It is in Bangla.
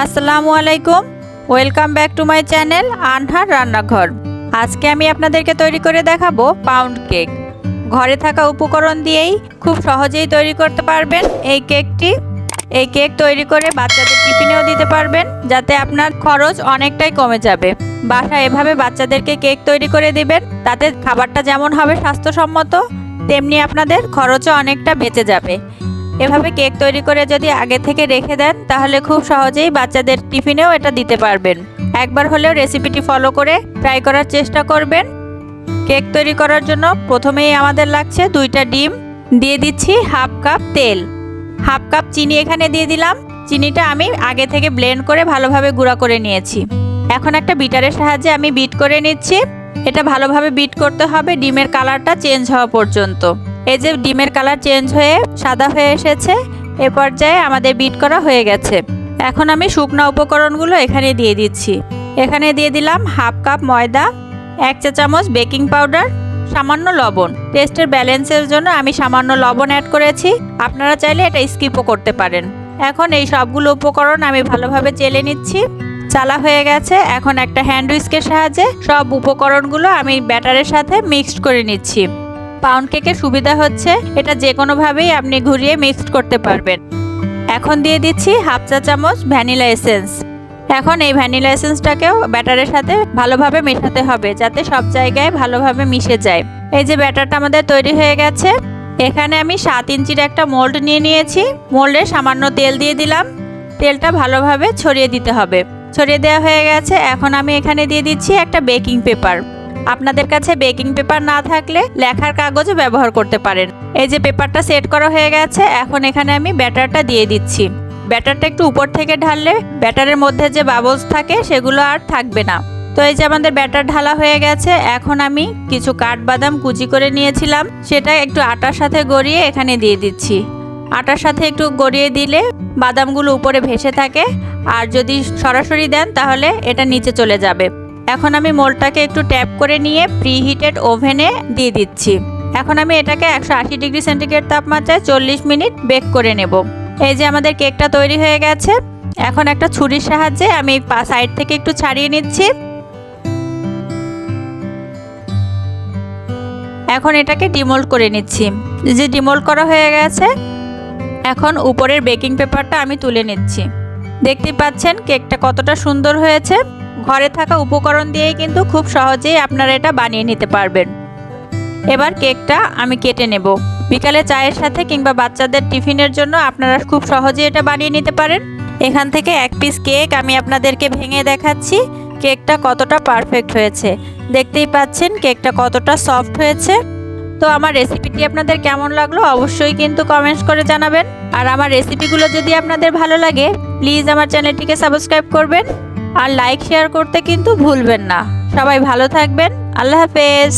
আসসালামু আলাইকুম। Welcome back to my channel Anhar Rannaghor আজকে আমি আপনাদেরকে তৈরি করে দেখাবো পাউন্ড কেক ঘরে থাকা উপকরণ দিয়েই খুব সহজেই তৈরি করতে পারবেন এই কেকটি এই কেক তৈরি করে বাচ্চাদের টিফিনেও দিতে পারবেন, যাতে আপনার খরচ অনেকটাই কমে যাবে। বাসায় এভাবে বাচ্চাদেরকে কেক তৈরি করে দিবেন, তাতে খাবারটা যেমন হবে স্বাস্থ্যসম্মত, তেমনি আপনাদের খরচও অনেকটা বেঁচে যাবে। এভাবে কেক তৈরি করে যদি আগে থেকে রেখে দেন, তাহলে খুব সহজেই বাচ্চাদের টিফিনেও এটা দিতে পারবেন। একবার হলেও রেসিপিটি ফলো করে ট্রাই করার চেষ্টা করবেন। কেক তৈরি করার জন্য প্রথমেই আমাদের লাগছে দুইটা ডিম। দিয়ে দিচ্ছি হাফ কাপ তেল। হাফ কাপ চিনি এখানে দিয়ে দিলাম। চিনিটা আমি আগে থেকে ব্লেন্ড করে ভালোভাবে গুঁড়া করে নিয়েছি। এখন একটা বিটারের সাহায্যে আমি বিট করে নিচ্ছি। এটা ভালোভাবে বিট করতে হবে, ডিমের কালারটা চেঞ্জ হওয়া পর্যন্ত। এই যে ডিমের কালার চেঞ্জ হয়ে সাদা হয়ে এসেছে, এ পর্যায়ে আমাদের বিট করা হয়ে গেছে। এখন আমি শুকনো উপকরণগুলো এখানে দিয়ে দিচ্ছি। এখানে দিয়ে দিলাম হাফ কাপ ময়দা, এক চা চামচ বেকিং পাউডার সামান্য লবণ। টেস্টের ব্যালেন্সের জন্য আমি সামান্য লবণ অ্যাড করেছি। আপনারা চাইলে এটা স্কিপও করতে পারেন। এখন এই সবগুলো উপকরণ আমি ভালোভাবে চেলে নিচ্ছি। চালা হয়ে গেছে। এখন একটা হ্যান্ড উইস্কের সাহায্যে সব উপকরণগুলো আমি ব্যাটারের সাথে মিক্সড করে নিচ্ছি। পাউন্ড কেকের সুবিধা হচ্ছে এটা যে কোনোভাবেই আপনি ঘুরিয়ে মিক্সড করতে পারবেন। এখন দিয়ে দিচ্ছি হাফ চা চামচ ভ্যানিলা এসেন্স এখন এই ভ্যানিলা এসেন্সটাকেও ব্যাটারের সাথে ভালোভাবে মেশাতে হবে যাতে সব জায়গায় ভালোভাবে মিশে যায়। এই যে ব্যাটারটা আমাদের তৈরি হয়ে গেছে। এখানে আমি সাত ইঞ্চির একটা মোল্ড নিয়ে নিয়েছি। মোল্ডে সামান্য তেল দিয়ে দিলাম। তেলটা ভালোভাবে ছড়িয়ে দিতে হবে। ছড়িয়ে দেওয়া হয়ে গেছে। এখন আমি এখানে দিয়ে দিচ্ছি একটা বেকিং পেপার। আপনাদের কাছে বেকিং পেপার না থাকলে লেখার কাগজও ব্যবহার করতে পারেন। এই যে পেপারটা সেট করা হয়ে গেছে, এখন এখানে আমি ব্যাটারটা দিয়ে দিচ্ছি। ব্যাটারটা একটু উপর থেকে ঢাললে ব্যাটারের মধ্যে যে বাবলস থাকে, সেগুলো আর থাকবে না। তো এই যে আমাদের ব্যাটার ঢালা হয়ে গেছে, এখন আমি কিছু কাঠবাদাম কুচি করে নিয়েছিলাম। সেটা একটু আটার সাথে গড়িয়ে এখানে দিয়ে দিচ্ছি। আটার সাথে একটু গড়িয়ে দিলে বাদামগুলো উপরে ভেসে থাকে। আর যদি সরাসরি দেন, তাহলে এটা নিচে চলে যাবে। এখন আমি মোলটাকে একটু ট্যাপ করে নিয়ে প্রিহিটেড ওভেনে দিয়ে দিচ্ছি। এখন আমি এটাকে একশো আশি ডিগ্রি সেন্টিগ্রেড তাপমাত্রায় চল্লিশ মিনিট বেক করে নেব। এই যে আমাদের কেকটা তৈরি হয়ে গেছে। এখন একটা ছুরির সাহায্যে আমি সাইড থেকে একটু ছাড়িয়ে নিচ্ছি। এখন এটাকে ডিমোল্ড করে নিচ্ছি। যে ডিমোল্ড করা হয়ে গেছে এখন উপরের বেকিং পেপারটা আমি তুলে নিচ্ছি। দেখতে পাচ্ছেন কেকটা কতটা সুন্দর হয়েছে। ঘরে থাকা উপকরণ দিয়েই কিন্তু খুব সহজেই আপনারা এটা বানিয়ে নিতে পারবেন। এবার কেকটা আমি কেটে নেব। বিকালে চায়ের সাথে কিংবা বাচ্চাদের টিফিনের জন্য আপনারা খুব সহজেই এটা বানিয়ে নিতে পারেন। এখান থেকে এক পিস কেক আমি আপনাদেরকে ভেঙে দেখাচ্ছি। কেকটা কতটা পারফেক্ট হয়েছে। দেখতেই পাচ্ছেন কেকটা কতটা সফট হয়েছে। তো আমার রেসিপিটি আপনাদের কেমন লাগল অবশ্যই কিন্তু কমেন্টস করে জানাবেন। আর আমার রেসিপিগুলো যদি আপনাদের ভালো লাগে প্লিজ আমার চ্যানেলটিকে সাবস্ক্রাইব করবেন। আর লাইক শেয়ার করতে কিন্তু ভুলবেন না। সবাই ভালো থাকবেন। আল্লাহ হাফেজ।